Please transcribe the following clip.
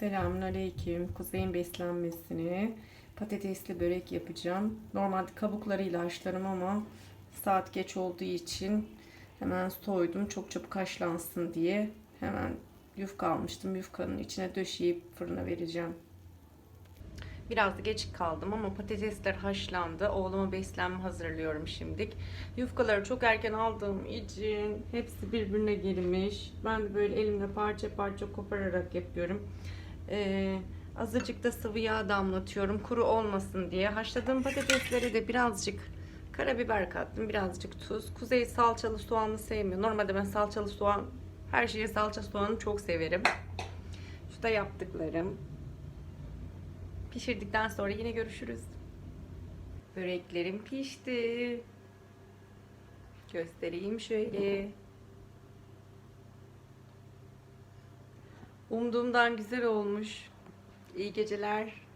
Selamünaleyküm. Kuzey'in beslenmesini patatesli börek yapacağım. Normalde kabuklarıyla haşlarım ama saat geç olduğu için hemen soydum. Çok çabuk haşlansın diye hemen yufka almıştım. Yufkanın içine döşeyip fırına vereceğim. Biraz da geç kaldım ama patatesler haşlandı. Oğluma beslenme hazırlıyorum şimdilik. Yufkaları çok erken aldığım için hepsi birbirine girmiş. Ben de böyle elimle parça parça kopararak yapıyorum. Ee, azıcık da sıvı yağ damlatıyorum kuru olmasın diye. Haşladığım patateslere de birazcık karabiber kattım. Birazcık tuz. Kuzey salçalı soğanlı sevmiyor. Normalde ben salçalı soğan her şeye salça soğanı çok severim. Şu da yaptıklarım. Pişirdikten sonra yine görüşürüz. Böreklerim pişti. Göstereyim şöyle. Umduğumdan güzel olmuş. İyi geceler.